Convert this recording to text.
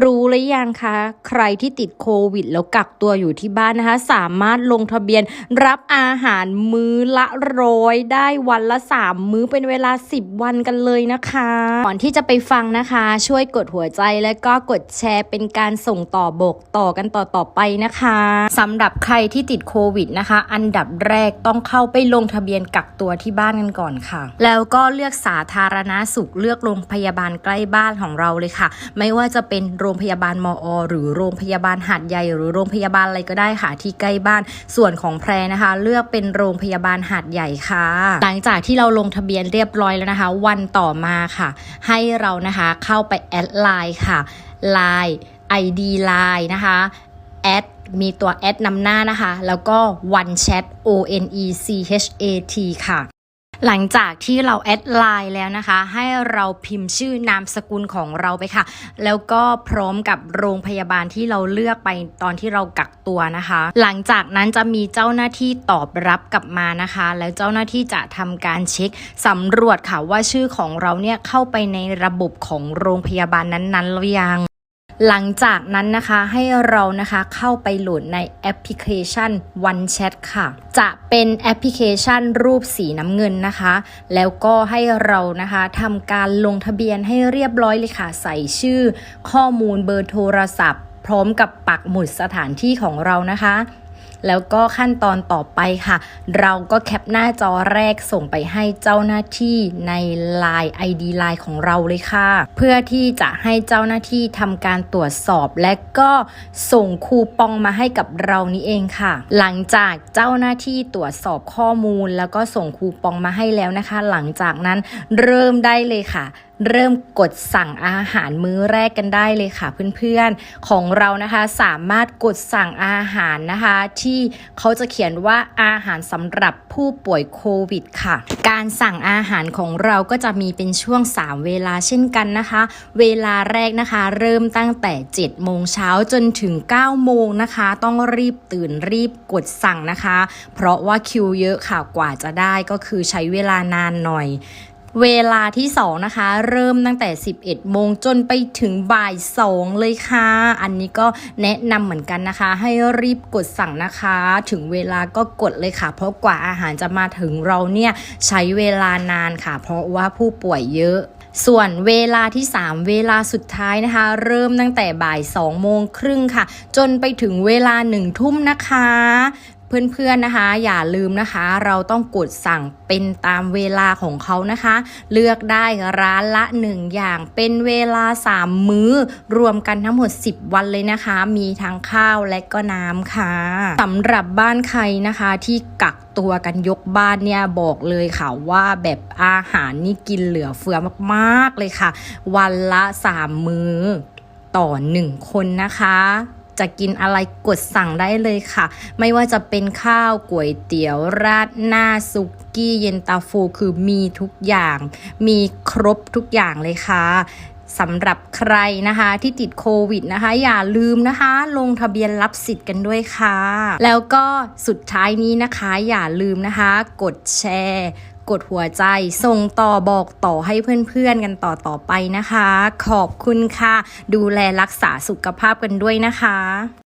รู้หรือยังคะ ใครที่ติดโควิด แล้วกักตัวอยู่ที่บ้านนะคะ สามารถลงทะเบียนรับอาหารมื้อละร้อยได้วันละ 3 มื้อเป็นเวลา 10 วันกันเลยนะคะ ก่อนที่จะไปฟังนะคะ ช่วยกดหัวใจและก็กดแชร์เป็นการส่งต่อบกต่อกันต่อต่อไปนะคะสำหรับใครที่ติดโควิดนะคะ อันดับแรกต้องเข้าไปลงทะเบียนกักตัวที่บ้านกันก่อนค่ะ แล้วก็เลือกสาธารณสุขเลือกโรงพยาบาลใกล้บ้านของเราเลยค่ะ ไม่ว่าจะเป็นโรงพยาบาลมอ หรือโรงพยาบาลหาดใหญ่ หรือโรงพยาบาลอะไรก็ได้ค่ะที่ใกล้บ้าน ส่วนของแพรนะคะ เลือกเป็นโรงพยาบาลหาดใหญ่ค่ะ หลังจากที่เราลงทะเบียนเรียบร้อยแล้วนะคะ วันต่อมาค่ะ ให้เรานะคะเข้าไปแอดไลน์ค่ะ Line ID Line นะคะแอดมีตัวแอดนำหน้านะคะ แล้วก็ One Chat O N E C H A T ค่ะ หลังจากที่เราแอดไลน์แล้วนะคะ ให้เราพิมพ์ชื่อนามสกุลของเราไปค่ะ แล้วก็พร้อมกับโรงพยาบาลที่เราเลือกไปตอนที่เรากักตัวนะคะ หลังจากนั้นจะมีเจ้าหน้าที่ตอบรับกลับมานะคะ แล้วเจ้าหน้าที่จะทำการเช็คสำรวจค่ะว่าชื่อของเราเนี่ยเข้าไปในระบบของโรงพยาบาลนั้นๆหรือยัง หลังจากนั้นนะคะให้เรานะคะเข้าไปโหลดในแอปพลิเคชัน One Chat ค่ะ จะเป็นแอปพลิเคชันรูปสีน้ำเงินนะคะ แล้วก็ให้เรานะคะทำการลงทะเบียนให้เรียบร้อยเลยค่ะ ใส่ชื่อข้อมูลเบอร์โทรศัพท์ พร้อมกับปักหมุดสถานที่ของเรานะคะ แล้วก็ขั้นตอนต่อไปค่ะ เราก็แคปหน้าจอแรกส่งไปให้เจ้าหน้าที่ใน Line ID Line ของเราเลยค่ะ เพื่อที่จะให้เจ้าหน้าที่ทำการตรวจสอบ และก็ส่งคูปองมาให้กับเรานี่เองค่ะ หลังจากเจ้าหน้าที่ตรวจสอบข้อมูล แล้วก็ส่งคูปองมาให้แล้วนะคะ หลังจากนั้นเริ่มได้เลยค่ะเริ่มกดสั่งอาหารมื้อแรกกันได้เลยค่ะเพื่อนๆของเรานะคะสามารถกดสั่งอาหารนะคะ ที่เขาจะเขียนว่าอาหารสำหรับผู้ป่วยโควิดค่ะ การสั่งอาหารของเราก็จะมีเป็นช่วง 3 เวลาเช่นกันนะคะ เวลาแรกนะคะ เริ่มตั้งแต่ 7 โมงเช้าจนถึง 9 โมงนะคะ ต้องรีบตื่นรีบกดสั่งนะคะ เพราะว่าคิวเยอะค่ะกว่าจะได้ก็คือใช้เวลานานหน่อย เวลาที่ 2 นะคะ เริ่มตั้งแต่ 11 โมงจนไปถึงบ่าย 2 เลยค่ะ อันนี้ก็แนะนำเหมือนกันนะคะ ให้รีบกดสั่งนะคะ ถึงเวลาก็กดเลยค่ะ เพราะกว่าอาหารจะมาถึงเราเนี่ยใช้เวลานานค่ะ เพราะว่าผู้ป่วยเยอะส่วนเวลาที่ 3 เวลาสุดท้ายนะคะ เริ่มตั้งแต่บ่าย2โมงครึ่งค่ะ จนไปถึงเวลา1ทุ่มนะคะ เพื่อนๆนะคะ อย่าลืมนะคะ เราต้องกดสั่งเป็นตามเวลาของเขานะคะ เลือกได้ร้านละ 1 อย่างเป็นเวลา 3 มื้อ รวมกันทั้งหมด 10 วันเลยนะคะ มีทั้งข้าวและก็น้ำค่ะสำหรับบ้านใครนะคะที่กักตัวกันยกบ้านเนี่ยบอกเลยค่ะว่าแบบอาหารนี่กินเหลือเฟือมากๆเลยค่ะ วันละ 3 มื้อต่อ 1 คนนะคะ จะกินอะไรกดสั่งได้เลยค่ะ ไม่ว่าจะเป็นข้าวก๋วยเตี๋ยวราดหน้าซุกี้เย็นตาโฟคือมีทุกอย่าง มีครบทุกอย่างเลยค่ะ สำหรับใครนะคะที่ติดโควิดนะคะ อย่าลืมนะคะ ลงทะเบียนรับสิทธิ์กันด้วยค่ะ แล้วก็สุดท้ายนี้นะคะ อย่าลืมนะคะ กดแชร์ กดหัวใจ ส่งต่อบอกต่อให้เพื่อนๆกันต่อต่อไปนะคะ ขอบคุณค่ะ ดูแลรักษาสุขภาพกันด้วยนะคะ